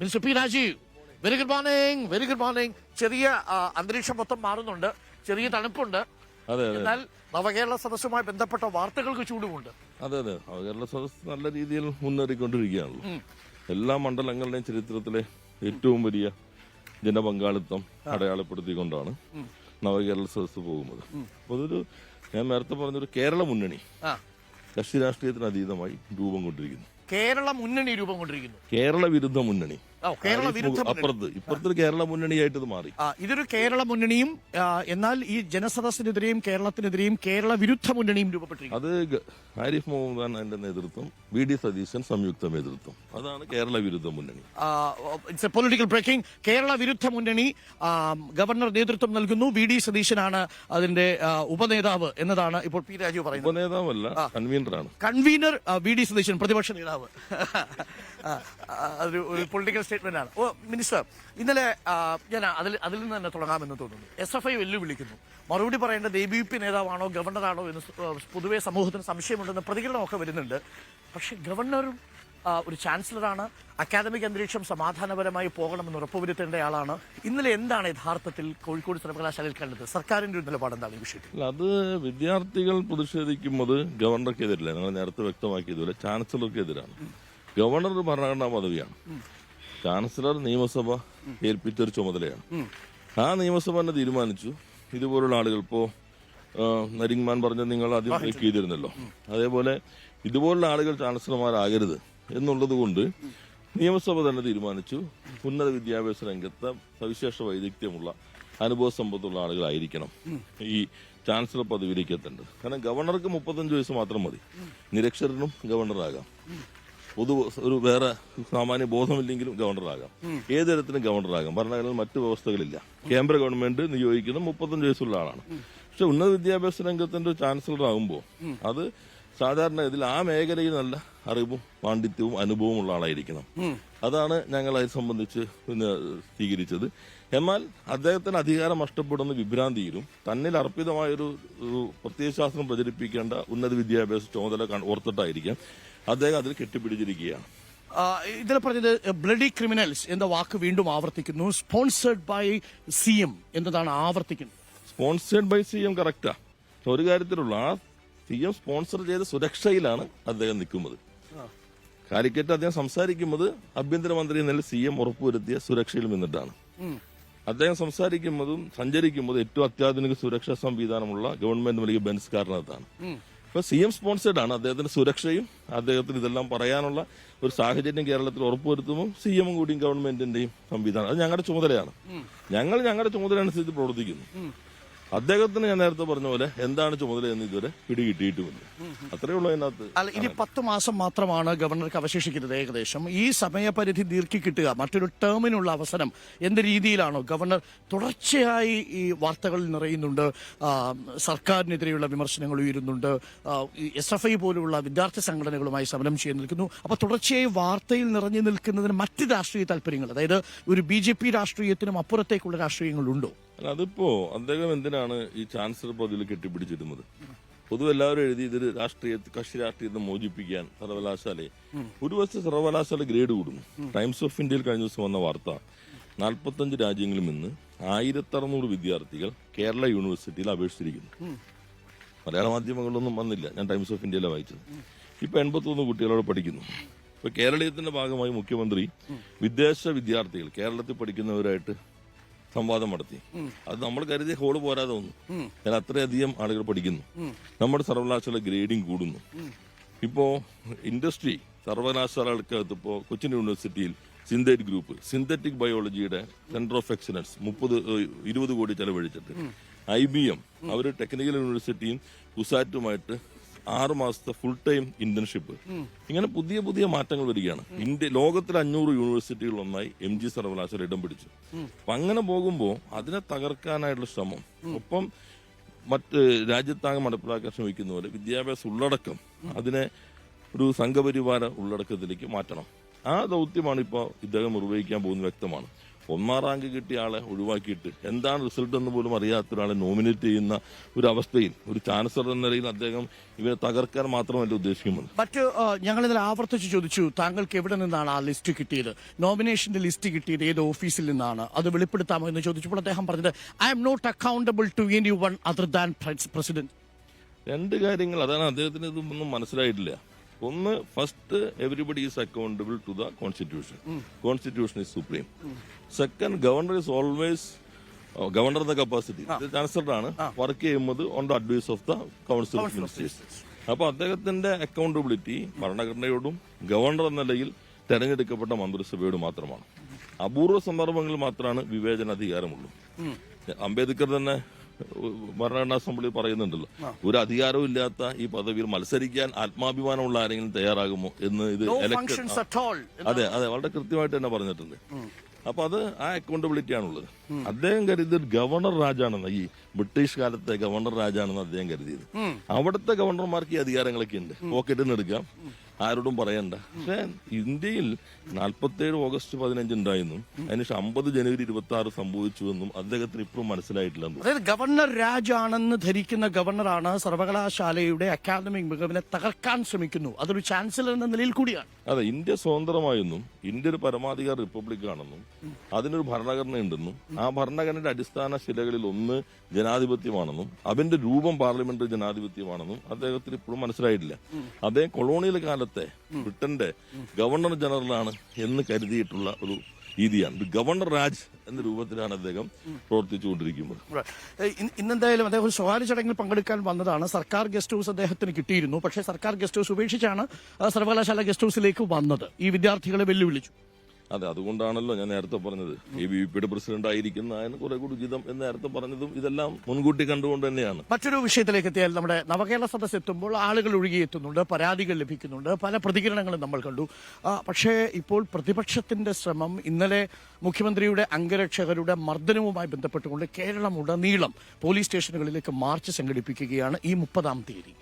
Mister P Rajeev very good morning very good morning ചെറിയ അന്തരീക്ഷം മൊത്തം മാറുന്നുണ്ട്. ചെറിയ തണുപ്പുണ്ട്. അതെ അതെ. എന്നാൽ നവകേരള സദസ്സുമായി ബന്ധപ്പെട്ട വാർത്തകൾക്ക് ചൂടുമുണ്ട്. അതെ അതെ. നവകേരള സദസ് നല്ല രീതിയിൽ മുന്നേറിക്കൊണ്ടിരിക്കുകയാണല്ലോ എല്ലാ മണ്ഡലങ്ങളുടെയും ചരിത്രത്തിലെ ഏറ്റവും വലിയ ജനപങ്കാളിത്തം അടയാളപ്പെടുത്തിക്കൊണ്ടാണ് നവകേരള സദസ് പോകുന്നത്. അതൊരു ഞാൻ നേരത്തെ പറഞ്ഞൊരു കേരള മുന്നണി കക്ഷി രാഷ്ട്രീയത്തിന് അതീതമായി രൂപം കൊണ്ടിരിക്കുന്നു. കേരള മുന്നണി രൂപം കൊണ്ടിരിക്കുന്നു. കേരള വിരുദ്ധ മുന്നണി. കേരള വിരുദ്ധ. അപ്പുറത്ത് ഇപ്പുറത്തൊരു കേരള മുന്നണിയായിട്ട് ഇത് മാറി. ഇതൊരു കേരള മുന്നണിയും എന്നാൽ ഈ ജനസദസ്സിനെതിരെയും കേരളത്തിനെതിരെയും കേരള വിരുദ്ധ മുന്നണിയും രൂപപ്പെട്ടിരിക്കുന്നു. അത് ഹാരിഫ് ആരിഫ് മുഹമ്മദ് ഖാൻ നേതൃത്വം വി ഡി സതീശൻ സംയുക്ത നേതൃത്വം. അതാണ് കേരള വിരുദ്ധ മുന്നണി. It's a political breaking Kerala വിരുദ്ധ മുന്നണി ഗവർണർ നേതൃത്വം നൽകുന്നു. വി ഡി സതീശനാണ് അതിന്റെ ഉപനേതാവ് എന്നതാണ് ഇപ്പോൾ പി രാജു പറയുന്നത്. ഉപനേതാവല്ല കൺവീനറാണ്. കൺവീനർ വി ഡി സതീശൻ പ്രതിപക്ഷ നേതാവ്. ഒരു പൊളിറ്റിക്കൽ സ്റ്റേറ്റ്മെന്റ് ആണ് ഓ മിനിസ്റ്റർ ഇന്നലെ ഞാൻ അതിൽ അതിൽ നിന്ന് തന്നെ തുടങ്ങാമെന്ന് തോന്നുന്നു. എസ് എഫ് ഐ വെല്ലുവിളിക്കുന്നു. മറുപടി പറയേണ്ടത് എ ബി പി നേതാവാണോ ഗവർണറാണോ എന്ന് പൊതുവേ സമൂഹത്തിന് സംശയമുണ്ടെന്ന് പ്രതികരണമൊക്കെ വരുന്നുണ്ട്. പക്ഷേ ഗവർണറും ഒരു ചാൻസലറാണ്. അക്കാദമിക് അന്തരീക്ഷം സമാധാനപരമായി പോകണമെന്ന് ഉറപ്പുവരുത്തേണ്ട ആളാണ്. ഇന്നലെ എന്താണ് യഥാർത്ഥത്തിൽ കോഴിക്കോട് സർവകലാശാലയിൽ കണ്ടത്? സർക്കാരിന്റെ ഒരു നിലപാട് എന്താണ് ഈ വിഷയത്തിൽ? അത് വിദ്യാർത്ഥികൾ പ്രതിഷേധിക്കുന്നത് ഗവർണർക്കെതിരല്ല. ഞങ്ങൾ നേരത്തെ വ്യക്തമാക്കിയതുപോലെ ചാൻസലർക്കെതിരാണ്. ഗവർണർ ഭരണഘടനാ പദവിയാണ്. ചാൻസലർ നിയമസഭ ഏൽപ്പിച്ച ഒരു ചുമതലയാണ്. ആ നിയമസഭ തന്നെ തീരുമാനിച്ചു. ഇതുപോലുള്ള ആളുകൾ ഇപ്പോ നരിങ്മാൻ പറഞ്ഞ നിങ്ങൾ ആദ്യം ക്ലിക്ക് ചെയ്തിരുന്നല്ലോ. അതേപോലെ ഇതുപോലുള്ള ആളുകൾ ചാൻസലർമാരാകരുത് എന്നുള്ളത് കൊണ്ട് നിയമസഭ തന്നെ തീരുമാനിച്ചു. ഉന്നത വിദ്യാഭ്യാസ രംഗത്ത് സവിശേഷ വൈദഗ്ധ്യമുള്ള അനുഭവ സമ്പത്തുള്ള ആളുകളായിരിക്കണം ഈ ചാൻസലർ പദവിയിലേക്ക് എത്തേണ്ടത്. കാരണം ഗവർണർക്ക് മുപ്പത്തഞ്ച് വയസ്സ് മാത്രം മതി. നിരക്ഷരനും ഗവർണറാകാം. പൊതു ഒരു വേറെ സാമാന്യ ബോധമില്ലെങ്കിലും ഗവർണറാകാം. ഏത് തരത്തിലും ഗവർണറാകാം. ഭരണഘടനയിൽ മറ്റു വ്യവസ്ഥകളില്ല. കേന്ദ്ര ഗവൺമെന്റ് നിയോഗിക്കുന്ന മുപ്പത്തഞ്ച് വയസ്സുള്ള ആളാണ്. പക്ഷെ ഉന്നത വിദ്യാഭ്യാസ രംഗത്തിന്റെ ചാൻസലർ ആകുമ്പോൾ അത് സാധാരണ ഇതിൽ ആ മേഖലയിൽ നല്ല അറിവും പാണ്ഡിത്യവും അനുഭവവും ഉള്ള ആളായിരിക്കണം. അതാണ് ഞങ്ങൾ അത് സംബന്ധിച്ച് പിന്നെ സ്വീകരിച്ചത്. എന്നാൽ അദ്ദേഹത്തിന് അധികാരം നഷ്ടപ്പെടുന്ന വിഭ്രാന്തിയിലും തന്നിൽ അർപ്പിതമായൊരു പ്രത്യയശാസ്ത്രം പ്രചരിപ്പിക്കേണ്ട ഉന്നത വിദ്യാഭ്യാസ ചുമതല ഓർത്തിട്ടായിരിക്കാം. അദ്ദേഹം അതിൽ കെട്ടിപ്പിടിച്ചിരിക്കുകയാണ്. ഇതിൽ പറഞ്ഞത് ബ്ലഡി ക്രിമിനൽസ് എന്ന വാക്ക് വീണ്ടും ആവർത്തിക്കുന്നു. സ്പോൺസേഡ് ബൈ സി എം എന്നതാണ് ആവർത്തിക്കുന്നത്. സ്പോൺസേഡ് ബൈ സി എം കറക്റ്റാ ഒരു കാര്യത്തിലുള്ള ആ സി എം സ്പോൺസർ ചെയ്ത സുരക്ഷയിലാണ് അദ്ദേഹം നിൽക്കുന്നത്. കാലിക്കറ്റ് അദ്ദേഹം സംസാരിക്കുന്നത് ആഭ്യന്തരമന്ത്രി എന്ന സി എം ഉറപ്പുവരുത്തിയ സുരക്ഷയിൽ നിന്നിട്ടാണ്. അദ്ദേഹം സംസാരിക്കുന്നതും സഞ്ചരിക്കുന്നതും ഏറ്റവും അത്യാധുനിക സുരക്ഷാ സംവിധാനമുള്ള ഗവൺമെന്റ് നൽകിയ ബെൻസ് കാറിനകത്താണ്. ഇപ്പൊ സി എം സ്പോൺസേഡ് ആണ് അദ്ദേഹത്തിന്റെ സുരക്ഷയും അദ്ദേഹത്തിന് ഇതെല്ലാം പറയാനുള്ള ഒരു സാഹചര്യം കേരളത്തിൽ ഉറപ്പുവരുത്തുമ്പോൾ സി എമ്മും കൂടിയും ഗവൺമെന്റിന്റെയും സംവിധാനം. അത് ഞങ്ങളുടെ ചുമതലയാണ്. ഞങ്ങൾ ഞങ്ങളുടെ ചുമതല അനുസരിച്ച് പ്രവർത്തിക്കുന്നു. അദ്ദേഹത്തിന് ഞാൻ നേരത്തെ പറഞ്ഞ പോലെ എന്താണ് ചുമതല എന്ന് ഇതുവരെ പിടികിട്ടിയിട്ടുമില്ല. അത്രയേ ഉള്ളൂ അതിനകത്ത്. അല്ല ഇനി പത്ത് മാസം മാത്രമാണ് ഗവർണർക്ക് അവശേഷിക്കുന്നത് ഏകദേശം. ഈ സമയപരിധി ദീർഘി കിട്ടുക മറ്റൊരു ടേമിനുള്ള അവസരം എന്ത് രീതിയിലാണോ? ഗവർണർ തുടർച്ചയായി ഈ വാർത്തകളിൽ നിറയുന്നുണ്ട്. സർക്കാരിനെതിരെയുള്ള വിമർശനങ്ങൾ ഉയരുന്നുണ്ട്. എസ് എഫ് ഐ പോലുള്ള വിദ്യാർത്ഥി സംഘടനകളുമായി സമരം ചെയ്യാൻ നിൽക്കുന്നു. അപ്പൊ തുടർച്ചയായി വാർത്തയിൽ നിറഞ്ഞു നിൽക്കുന്നതിന് മറ്റ് രാഷ്ട്രീയ താല്പര്യങ്ങൾ അതായത് ഒരു ബി ജെ പി രാഷ്ട്രീയത്തിനും അപ്പുറത്തേക്കുള്ള രാഷ്ട്രീയങ്ങളുണ്ടോ? അല്ല അതിപ്പോ അദ്ദേഹം എന്തിനാണ് ഈ ചാൻസലർ പദവിയിൽ കെട്ടിപ്പിടിച്ചിരുന്നത്? പൊതുവെ എല്ലാവരും എഴുതി ഇതൊരു രാഷ്ട്രീയ കക്ഷി രാഷ്ട്രീയത്തെ മോചിപ്പിക്കാൻ സർവകലാശാലയെ. ഒരു വർഷം സർവകലാശാല ഗ്രേഡ് കൂടുന്നു. ടൈംസ് ഓഫ് ഇന്ത്യയിൽ കഴിഞ്ഞ ദിവസം വന്ന വാർത്ത. നാൽപ്പത്തഞ്ച് രാജ്യങ്ങളിൽ നിന്ന് ആയിരത്തി അറുന്നൂറ് വിദ്യാർത്ഥികൾ കേരള യൂണിവേഴ്സിറ്റിയിൽ അപേക്ഷിച്ചിരിക്കുന്നു. മലയാള മാധ്യമങ്ങളിലൊന്നും വന്നില്ല. ഞാൻ ടൈംസ് ഓഫ് ഇന്ത്യയിലെ വായിച്ചത്. ഇപ്പൊ എൺപത്തൊന്ന് കുട്ടികളോട് പഠിക്കുന്നു. ഇപ്പൊ കേരളീയത്തിന്റെ ഭാഗമായി മുഖ്യമന്ത്രി വിദേശ വിദ്യാർത്ഥികൾ കേരളത്തിൽ പഠിക്കുന്നവരായിട്ട് സംവാദം നടത്തി. അത് നമ്മൾ കരുതിയ ഹോൾ പോരാതെ വന്നു. ഞാൻ അത്രയധികം ആളുകൾ പഠിക്കുന്നു. നമ്മുടെ സർവകലാശാല ഗ്രേഡിംഗ് കൂടുന്നു. ഇപ്പോ ഇൻഡസ്ട്രി സർവകലാശാലകൾക്കകത്ത് ഇപ്പോ കൊച്ചിൻ യൂണിവേഴ്സിറ്റിയിൽ സിന്തറ്റിക് ഗ്രൂപ്പ് സിന്തറ്റിക് ബയോളജിയുടെ സെന്റർ ഓഫ് എക്സലൻസ് മുപ്പത് ഇരുപത് കോടി ചെലവഴിച്ചിട്ട്. ഐ ബി എം അവർ ടെക്നിക്കൽ യൂണിവേഴ്സിറ്റിയും കുസാറ്റുമായിട്ട് ആറ് മാസത്തെ ഫുൾ ടൈം ഇന്റേൺഷിപ്പ് ഇങ്ങനെ പുതിയ പുതിയ മാറ്റങ്ങൾ വരികയാണ്. ഇന്ത്യ ലോകത്തിലെ അഞ്ഞൂറ് യൂണിവേഴ്സിറ്റികളൊന്നായി എം ജി സർവകലാശാല ഇടം പിടിച്ചു. അപ്പൊ അങ്ങനെ പോകുമ്പോൾ അതിനെ തകർക്കാനായിട്ടുള്ള ശ്രമം. ഒപ്പം മറ്റ് രാജ്യത്താകെ നടപ്പിലാക്കാൻ ശ്രമിക്കുന്ന പോലെ വിദ്യാഭ്യാസ ഉള്ളടക്കം അതിനെ ഒരു സംഘപരിവാര ഉള്ളടക്കത്തിലേക്ക് മാറ്റണം. ആ ദൗത്യമാണ് ഇപ്പോൾ ഇദ്ദേഹം നിർവഹിക്കാൻ പോകുന്നത് വ്യക്തമാണ്. ഒന്നാം റാങ്ക് കിട്ടിയ ആളെ ഒഴിവാക്കിയിട്ട് എന്താണ് റിസൾട്ട് എന്ന് പോലും അറിയാത്ത ഒരാളെ നോമിനേറ്റ് ചെയ്യുന്ന ഒരു അവസ്ഥയിൽ ഒരു ചാൻസലർ എന്ന നിലയിൽ അദ്ദേഹം ഇവരെ തകർക്കാൻ മാത്രമല്ല ഉദ്ദേശിക്കുന്നത്. മറ്റ് ഞങ്ങൾ ഇന്നലെ ആവർത്തിച്ച് ചോദിച്ചു താങ്കൾക്ക് എവിടെ നിന്നാണ് ആ ലിസ്റ്റ് കിട്ടിയത്? നോമിനേഷന്റെ ലിസ്റ്റ് കിട്ടിയത് ഏത് ഓഫീസിൽ നിന്നാണ്? അത് വെളിപ്പെടുത്താമോ എന്ന് ചോദിച്ചപ്പോൾ അദ്ദേഹം പറഞ്ഞത് I'm not accountable to any one other than president രണ്ട് കാര്യങ്ങൾ അതാണ് അദ്ദേഹത്തിന് ഇതൊന്നും മനസ്സിലായിട്ടില്ല. ഒന്ന് first everybody is accountable to the constitution constitution is supreme second governor is always governor the capacity chancellor ആണ് വർക്ക് ചെയ്യുന്നത് on the advice of the council of ministers അപ്പൊ അദ്ദേഹത്തിന്റെ അക്കൗണ്ടബിലിറ്റി ഭരണഘടനയോടും ഗവർണർ എന്ന നിലയിൽ തെരഞ്ഞെടുക്കപ്പെട്ട മന്ത്രിസഭയോട് മാത്രമാണ്. അപൂർവ സന്ദർഭങ്ങളിൽ മാത്രമാണ് വിവേചന അധികാരമുള്ളൂ അംബേദ്കർ തന്നെ ഭരണഘടനാ അസംബ്ലി പറയുന്നുണ്ടല്ലോ. ഒരു അധികാരവും ഇല്ലാത്ത ഈ പദവിയിൽ മത്സരിക്കാൻ ആത്മാഭിമാനമുള്ള ആരെങ്കിലും തയ്യാറാകുമോ എന്ന് ഇത് അതെ അതെ വളരെ കൃത്യമായിട്ട് തന്നെ പറഞ്ഞിട്ടുണ്ട്. അപ്പൊ അത് ആ അക്കൗണ്ടബിലിറ്റി ആണുള്ളത്. അദ്ദേഹം കരുതിയത് ഗവർണർ രാജാണെന്ന് ഈ ബ്രിട്ടീഷ് കാലത്തെ ഗവർണർ രാജാണെന്ന് അദ്ദേഹം കരുതിയത്. അവിടുത്തെ ഗവർണർമാർക്ക് ഈ അധികാരങ്ങളൊക്കെ ഉണ്ട്. പോക്കറ്റിൽ നിന്ന് എടുക്കാം. ആരോടും പറയണ്ട. പക്ഷേ ഇന്ത്യയിൽ നാൽപ്പത്തേഴ് ഓഗസ്റ്റ് പതിനഞ്ച് ഉണ്ടായെന്നും അതിനുശേഷം അമ്പത് ജനുവരി ഇരുപത്തി ആറ് സംഭവിച്ചുവെന്നും അദ്ദേഹത്തിന് ഇപ്പോഴും മനസ്സിലായിട്ടില്ലെന്നും അതായത് ഗവർണർ രാജാണെന്ന് ധരിക്കുന്ന ഗവർണറാണ് സർവകലാശാലയുടെ അക്കാദമിക് മികവിനെ തകർക്കാൻ ശ്രമിക്കുന്നു. അതൊരു ചാൻസലർ എന്ന നിലയിൽ കൂടിയാണ്. അതെ ഇന്ത്യ സ്വതന്ത്രമായെന്നും ഇന്ത്യ ഒരു പരമാധികാര റിപ്പബ്ലിക് ആണെന്നും അതിനൊരു ഭരണഘടന ഉണ്ടെന്നും ആ ഭരണഘടനയുടെ അടിസ്ഥാന ശിലകളിൽ ഒന്ന് ജനാധിപത്യമാണെന്നും അതിന്റെ രൂപം പാർലമെന്ററി ജനാധിപത്യമാണെന്നും അദ്ദേഹത്തിന് ഇപ്പോഴും മനസ്സിലായിട്ടില്ല. അദ്ദേഹം കൊളോണിയൽ കാലത്തെ ബ്രിട്ടന്റെ ഗവർണർ ജനറലാണ് എന്ന് കരുതിയിട്ടുള്ള ഒരു രീതിയാണ്. ഗവർണർ രാജ് എന്ന രൂപത്തിലാണ് അദ്ദേഹം പ്രവർത്തിച്ചുകൊണ്ടിരിക്കുന്നത്. ഇന്നെന്തായാലും അദ്ദേഹം ഒരു സ്വകാര്യ ചടങ്ങിൽ പങ്കെടുക്കാൻ വന്നതാണ്. സർക്കാർ ഗസ്റ്റ് ഹൗസ് അദ്ദേഹത്തിന് കിട്ടിയിരുന്നു. പക്ഷേ സർക്കാർ ഗസ്റ്റ് ഹൗസ് ഉപേക്ഷിച്ചാണ് സർവകലാശാല ഗസ്റ്റ് ഹൗസിലേക്ക് വന്നത്. ഈ വിദ്യാർത്ഥികളെ വെല്ലുവിളിച്ചു. അതെ അതുകൊണ്ടാണല്ലോ ഞാൻ നേരത്തെ പറഞ്ഞത്. എ ബി വി പിയുടെ പ്രസിഡന്റ് ആയിരിക്കുന്ന അതിന് കുറെ കൂടി ഉചിതം എന്ന് നേരത്തെ പറഞ്ഞതും ഇതെല്ലാം മുൻകൂട്ടി കണ്ടുകൊണ്ട് തന്നെയാണ്. മറ്റൊരു വിഷയത്തിലേക്ക് എത്തിയാൽ നമ്മുടെ നവകേരള സദസ് എത്തുമ്പോൾ ആളുകൾ ഒഴുകിയെത്തുന്നുണ്ട് പരാതികൾ ലഭിക്കുന്നുണ്ട് പല പ്രതികരണങ്ങളും നമ്മൾ കണ്ടു. പക്ഷേ ഇപ്പോൾ പ്രതിപക്ഷത്തിന്റെ ശ്രമം ഇന്നലെ മുഖ്യമന്ത്രിയുടെ അംഗരക്ഷകരുടെ മർദ്ദനവുമായി ബന്ധപ്പെട്ടുകൊണ്ട് കേരളം ഉടനീളം പോലീസ് സ്റ്റേഷനുകളിലേക്ക് മാർച്ച് സംഘടിപ്പിക്കുകയാണ് ഈ മുപ്പതാം തീയതി.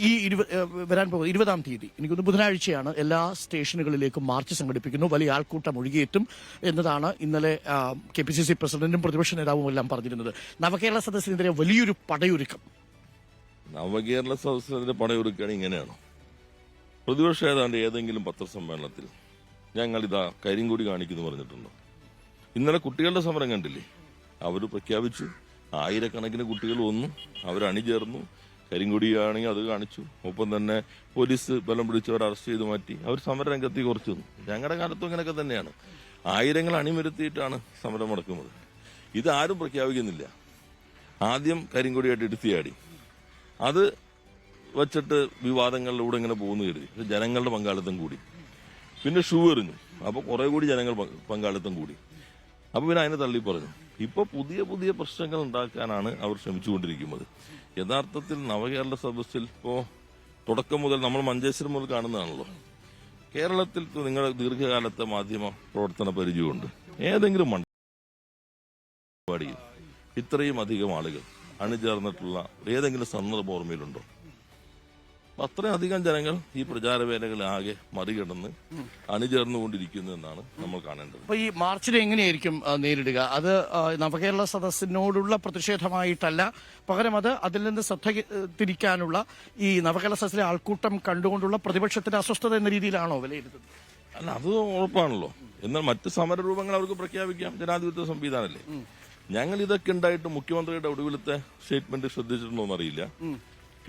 ഈ വരാൻ പോകുന്ന ഇരുപതാം തീയതി എനിക്കൊന്ന് ബുധനാഴ്ചയാണ് എല്ലാ സ്റ്റേഷനുകളിലേക്കും മാർച്ച് സംഘടിപ്പിക്കുന്നു. വലിയ ആൾക്കൂട്ടം ഒഴുകിയെത്തും എന്നതാണ് ഇന്നലെ കെ പി സി സി പ്രസിഡന്റും പ്രതിപക്ഷ നേതാവും എല്ലാം പറഞ്ഞിരുന്നത്. നവകേരള സദസ്സിനെതിരെ വലിയൊരു പടയൊരുക്കം. നവകേരള സദസ്സിനെതിരെ പടയൊരുക്കുകയാണ് ഇങ്ങനെയാണ്. പ്രതിപക്ഷ ഏതാണ്ട് ഏതെങ്കിലും പത്രസമ്മേളനത്തിൽ ഞങ്ങൾ ഇതാ കരിങ്കൊടി കാണിക്കുന്നു പറഞ്ഞിട്ടുണ്ടോ. ഇന്നലെ കുട്ടികളുടെ സമരം കണ്ടില്ലേ? അവർ പ്രഖ്യാപിച്ചു ആയിരക്കണക്കിന് കുട്ടികൾ വന്നു അവരണിചേർന്നു കരിങ്കൊടിയാണെങ്കിൽ അത് കാണിച്ചു. ഒപ്പം തന്നെ പോലീസ് ബലം പിടിച്ചവർ അറസ്റ്റ് ചെയ്ത് മാറ്റി. അവർ സമരരംഗത്തേക്ക് കുറച്ചു ഞങ്ങളുടെ കാലത്തും ഇങ്ങനെയൊക്കെ തന്നെയാണ്. ആയിരങ്ങൾ അണിനിരത്തിയിട്ടാണ് സമരം നടക്കുന്നത്. ഇത് ആരും പ്രഖ്യാപിക്കുന്നില്ല. ആദ്യം കരിങ്കൊടിയായിട്ട് എടുത്തിയാടി അത് വച്ചിട്ട് വിവാദങ്ങളിലൂടെ ഇങ്ങനെ പോകുന്നു കരുതി. ജനങ്ങളുടെ പങ്കാളിത്തം കൂടി. പിന്നെ ഷൂ എറിഞ്ഞു. അപ്പൊ കുറെ കൂടി ജനങ്ങൾ പങ്കാളിത്തം കൂടി. അപ്പൊ പിന്നെ അതിനെ തള്ളി പറഞ്ഞു. ഇപ്പൊ പുതിയ പുതിയ പ്രശ്നങ്ങൾ ഉണ്ടാക്കാനാണ് അവർ ശ്രമിച്ചുകൊണ്ടിരിക്കുന്നത്. യഥാർത്ഥത്തിൽ നവകേരള സദസ്സിൽ ഇപ്പോ തുടക്കം മുതൽ നമ്മൾ മഞ്ചേശ്വരം മുതൽ കാണുന്നതാണല്ലോ. കേരളത്തിൽ നിങ്ങളുടെ ദീർഘകാലത്തെ മാധ്യമ പ്രവർത്തന പരിചയമുണ്ട്. ഏതെങ്കിലും മണ്ഡലം ഇത്രയും അധികം ആളുകൾ അണിചേർന്നിട്ടുള്ള ഏതെങ്കിലും സന്ദർഭ ഓർമ്മയിലുണ്ടോ? അപ്പൊ അത്രയും അധികം ജനങ്ങൾ ഈ പ്രചാരവേലകളെ ആകെ മറികടന്ന് അണിചേർന്നുകൊണ്ടിരിക്കുന്നു എന്നാണ് നമ്മൾ കാണേണ്ടത്. അപ്പൊ ഈ മാർച്ചിനെ എങ്ങനെയായിരിക്കും ആ, നേരിടുക? അത് ആ, നവകേരള സദസ്സിനോടുള്ള പ്രതിഷേധമായിട്ടല്ല പകരം അത് അതിൽ നിന്ന് ശ്രദ്ധ ഏഹ്, തിരിക്കാനുള്ള ഈ നവകേരള സദസ്സിലെ ആൾക്കൂട്ടം കണ്ടുകൊണ്ടുള്ള പ്രതിപക്ഷത്തിന്റെ അസ്വസ്ഥത എന്ന രീതിയിലാണോ വിലയിരുത്തുന്നത്? അല്ല അത് ഉറപ്പാണല്ലോ. എന്നാൽ മറ്റ് സമരരൂപങ്ങൾ അവർക്ക് പ്രഖ്യാപിക്കാം. ജനാധിപത്യ സംവിധാനമല്ലേ ഞങ്ങൾ ഇതൊക്കെ ഉണ്ടായിട്ട് മുഖ്യമന്ത്രിയുടെ ഒടുവിലത്തെ സ്റ്റേറ്റ്മെന്റ് ശ്രദ്ധിച്ചിട്ടുണ്ടോ എന്നറിയില്ല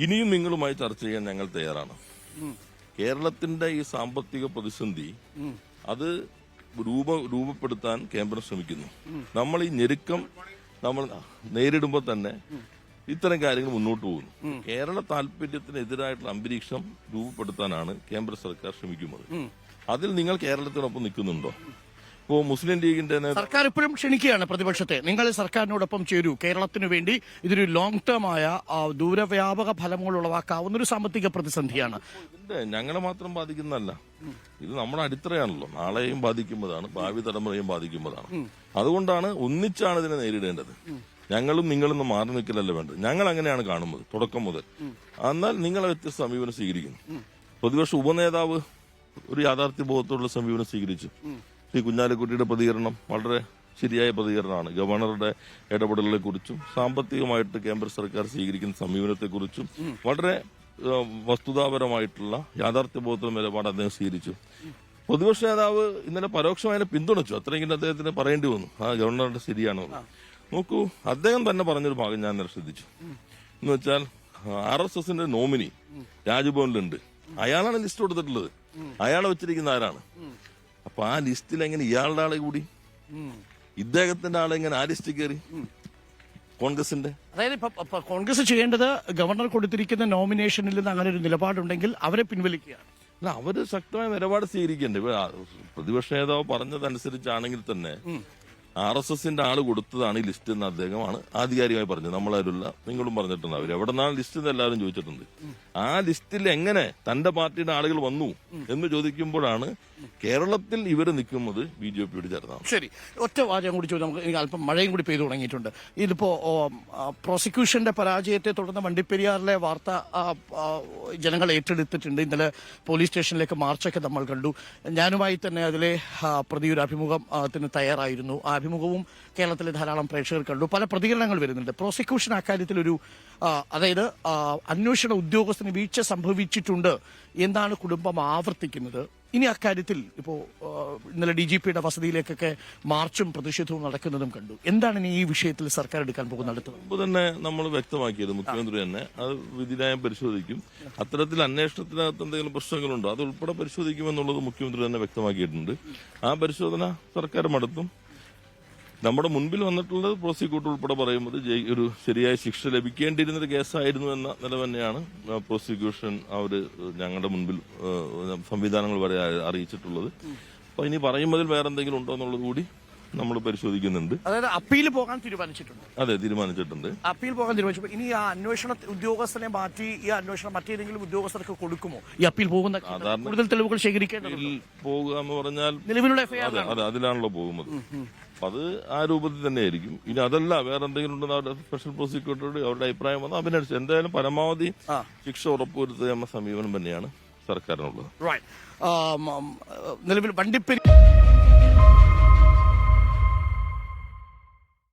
ഇനിയും നിങ്ങളുമായി ചർച്ച ചെയ്യാൻ ഞങ്ങൾ തയ്യാറാണ്. കേരളത്തിന്റെ ഈ സാമ്പത്തിക പ്രതിസന്ധി അത് രൂപ രൂപപ്പെടുത്താൻ കേന്ദ്രം ശ്രമിക്കുന്നു. നമ്മൾ ഈ ഞെരുക്കം നമ്മൾ നേരിടുമ്പോൾ തന്നെ ഇത്തരം കാര്യങ്ങൾ മുന്നോട്ട് പോകുന്നു. കേരള താല്പര്യത്തിനെതിരായിട്ടുള്ള അന്തരീക്ഷം രൂപപ്പെടുത്താനാണ് കേന്ദ്ര സർക്കാർ ശ്രമിക്കുന്നത്. അതിൽ നിങ്ങൾ കേരളത്തിനൊപ്പം നിൽക്കുന്നുണ്ടോ? ഇപ്പോ മുസ്ലിം ലീഗിന്റെ സർക്കാർ ഇപ്പോഴും ക്ഷണിക്കുകയാണ് പ്രതിപക്ഷത്തെ. നിങ്ങൾ സർക്കാരിനോടൊപ്പം ചേരൂ. കേരളത്തിനു വേണ്ടി ഇതൊരു ലോങ് ടേം ആയ ദൂരവ്യാപക ഫലങ്ങൾ ഉളവാക്കാവുന്ന ഒരു സാമ്പത്തിക പ്രതിസന്ധിയാണ്. ഞങ്ങളെ മാത്രം ബാധിക്കുന്നതല്ല. ഇത് നമ്മുടെ അടിത്തറയാണല്ലോ. നാളെയും ബാധിക്കുമ്പോഴാണ് ഭാവി തലമുറയും ബാധിക്കുമ്പോഴാണ് അതുകൊണ്ടാണ് ഒന്നിച്ചാണ് ഇതിനെ നേരിടേണ്ടത്. ഞങ്ങളും നിങ്ങളൊന്നും മാറി നിൽക്കലല്ല വേണ്ടത്. ഞങ്ങൾ അങ്ങനെയാണ് കാണുന്നത് തുടക്കം മുതൽ. എന്നാൽ നിങ്ങളെ വ്യത്യസ്ത സമീപനം സ്വീകരിക്കുന്നു. പ്രതിപക്ഷ ഉപനേതാവ് ഒരു യാഥാർത്ഥ്യ ബോധത്തോടുള്ള സമീപനം സ്വീകരിച്ചു. ഈ കുഞ്ഞാലിക്കുട്ടിയുടെ പ്രതികരണം വളരെ ശരിയായ പ്രതികരണമാണ്. ഗവർണറുടെ ഇടപെടലുകളെ കുറിച്ചും സാമ്പത്തികമായിട്ട് കേന്ദ്ര സർക്കാർ സ്വീകരിക്കുന്ന സമീപനത്തെക്കുറിച്ചും വളരെ വസ്തുതാപരമായിട്ടുള്ള യാഥാർത്ഥ്യബോധം നിലപാട് അദ്ദേഹം സ്വീകരിച്ചു. പ്രതിപക്ഷ നേതാവ് ഇന്നലെ പരോക്ഷമായി പിന്തുണച്ചു. അത്രയെങ്കിലും അദ്ദേഹത്തിന് പറയേണ്ടി വന്നു. ആ ഗവർണറുടെ ശരിയാണ്. നോക്കൂ അദ്ദേഹം തന്നെ പറഞ്ഞൊരു ഭാഗം ഞാൻ നേരെ ശ്രദ്ധിച്ചു. എന്ന് വെച്ചാൽ ആർ എസ് എസിന്റെ നോമിനി രാജ്ഭവനിലുണ്ട്. അയാളാണ് ലിസ്റ്റ് കൊടുത്തിട്ടുള്ളത്. അയാളെ വെച്ചിരിക്കുന്ന ആരാണ്? അപ്പൊ ആ ലിസ്റ്റിൽ എങ്ങനെ ഇയാളുടെ ആളെ കൂടി? ഇദ്ദേഹത്തിന്റെ ആളെ എങ്ങനെ ആ ലിസ്റ്റ് കയറി കോൺഗ്രസിന്റെ? അതായത് ഇപ്പൊ കോൺഗ്രസ് ചെയ്യേണ്ടത് ഗവർണർ കൊടുത്തിരിക്കുന്ന നോമിനേഷനിൽ നിന്ന് അങ്ങനെ ഒരു നിലപാടുണ്ടെങ്കിൽ അവരെ പിൻവലിക്കുകയാണ്. അല്ല അവർ ശക്തമായ നിലപാട് സ്വീകരിക്കേണ്ടത് പ്രതിപക്ഷ നേതാവ് പറഞ്ഞതനുസരിച്ചാണെങ്കിൽ തന്നെ ആർ എസ് എസിന്റെ ആൾ കൊടുത്തതാണ് ഈ ലിസ്റ്റ് എന്ന് അദ്ദേഹമാണ് ആധികാരികമായി പറഞ്ഞത്. നമ്മളാരുമില്ല നിങ്ങളും പറഞ്ഞിട്ടുണ്ട് അവർ എവിടെ നിന്നാണ് ലിസ്റ്റ് എന്ന് എല്ലാവരും ചോദിച്ചിട്ടുണ്ട്. ആ ലിസ്റ്റിൽ എങ്ങനെ തന്റെ പാർട്ടിയുടെ ആളുകൾ വന്നു എന്ന് ചോദിക്കുമ്പോഴാണ് കേരളത്തിൽ ഇവർ നിൽക്കുന്നത് ബി ജെ പിയോട് ചേർന്നാണ് ശരി. ഒറ്റ വാചകം കൂടി ചോദിച്ചു നമുക്ക് അല്പം മഴയും കൂടി പെയ്തു തുടങ്ങിയിട്ടുണ്ട്. ഇതിപ്പോ പ്രോസിക്യൂഷന്റെ പരാജയത്തെ തുടർന്ന് വണ്ടിപ്പെരിയാറിലെ വാർത്ത ജനങ്ങൾ ഏറ്റെടുത്തിട്ടുണ്ട്. ഇന്നലെ പോലീസ് സ്റ്റേഷനിലേക്ക് മാർച്ചൊക്കെ നമ്മൾ കണ്ടു. ഞാനുമായി തന്നെ അതിലെ പ്രതിയൊരു അഭിമുഖത്തിന് തയ്യാറായിരുന്നു. ആ അഭിമുഖവും കേരളത്തിലെ ധാരാളം പ്രേക്ഷകർ കണ്ടു. പല പ്രതികരണങ്ങൾ വരുന്നുണ്ട്. പ്രോസിക്യൂഷൻ അക്കാര്യത്തിൽ ഒരു അതായത് അന്വേഷണ ഉദ്യോഗസ്ഥന് വീഴ്ച സംഭവിച്ചിട്ടുണ്ട് എന്നാണ് കുടുംബം ആവർത്തിക്കുന്നത്. ഇനി അക്കാര്യത്തിൽ ഇപ്പോ ഇന്നലെ ഡി ജി പിയുടെ വസതിയിലേക്കൊക്കെ മാർച്ചും പ്രതിഷേധവും നടക്കുന്നതും കണ്ടു. എന്താണ് ഇനി ഈ വിഷയത്തിൽ സർക്കാർ എടുക്കാൻ പോകുന്ന മുമ്പ് തന്നെ നമ്മൾ വ്യക്തമാക്കിയത് മുഖ്യമന്ത്രി തന്നെ അത് വിധിന്യായം പരിശോധിക്കും. അത്തരത്തിൽ അന്വേഷണത്തിനകത്ത് എന്തെങ്കിലും പ്രശ്നങ്ങളുണ്ടോ? അത് ഉൾപ്പെടെ പരിശോധിക്കുമെന്നുള്ളത് മുഖ്യമന്ത്രി തന്നെ വ്യക്തമാക്കിയിട്ടുണ്ട്. ആ പരിശോധന സർക്കാർ നടത്തും നമ്മുടെ മുൻപിൽ വന്നിട്ടുള്ളത് പ്രോസിക്യൂട്ടർ ഉൾപ്പെടെ പറയുമ്പോൾ ഒരു ശരിയായ ശിക്ഷ ലഭിക്കേണ്ടിയിരുന്ന ഒരു കേസായിരുന്നു എന്ന നില തന്നെയാണ് പ്രോസിക്യൂഷൻ അവർ ഞങ്ങളുടെ മുൻപിൽ സംവിധാനങ്ങൾ വരെ അറിയിച്ചിട്ടുള്ളത്. അപ്പൊ ഇനി പറയുന്നതിൽ വേറെ എന്തെങ്കിലും ഉണ്ടോ എന്നുള്ളത് കൂടി നമ്മൾ പരിശോധിക്കുന്നുണ്ട്. അതായത് അപ്പീൽ പോകാൻ തീരുമാനിച്ചിട്ടുണ്ട്. അതെ തീരുമാനിച്ചിട്ടുണ്ട്. അപ്പീൽ പോകാൻ തീരുമാനിച്ചു. ഇനി ആ അന്വേഷണ ഉദ്യോഗസ്ഥനെ മാറ്റി ഈ അന്വേഷണം മറ്റേതെങ്കിലും ഉദ്യോഗസ്ഥർക്ക് കൊടുക്കുമോ? ഈ അപ്പീൽ പോകുന്ന കൂടുതൽ തെളിവുകൾ ശേഖരിക്കേണ്ടത് പോകുക എന്ന് പറഞ്ഞാൽ നിലവിലുള്ള എഫ്ഐആർ അതെ അതെ അതിലാണല്ലോ പോകുന്നത്. അത് ആ രൂപത്തിൽ തന്നെയായിരിക്കും. ഇനി അതല്ല വേറെ എന്തെങ്കിലും ഉണ്ടെന്ന് അവരുടെ സ്പെഷ്യൽ പ്രോസിക്യൂട്ടറുടെ അവരുടെ അഭിപ്രായം വന്നാൽ അതിനനുസരിച്ച് എന്തായാലും പരമാവധി ശിക്ഷ ഉറപ്പുവരുത്തുക എന്ന സമീപനം തന്നെയാണ് സർക്കാരിനുള്ളത്. നിലവിൽ വണ്ടിപ്പെരി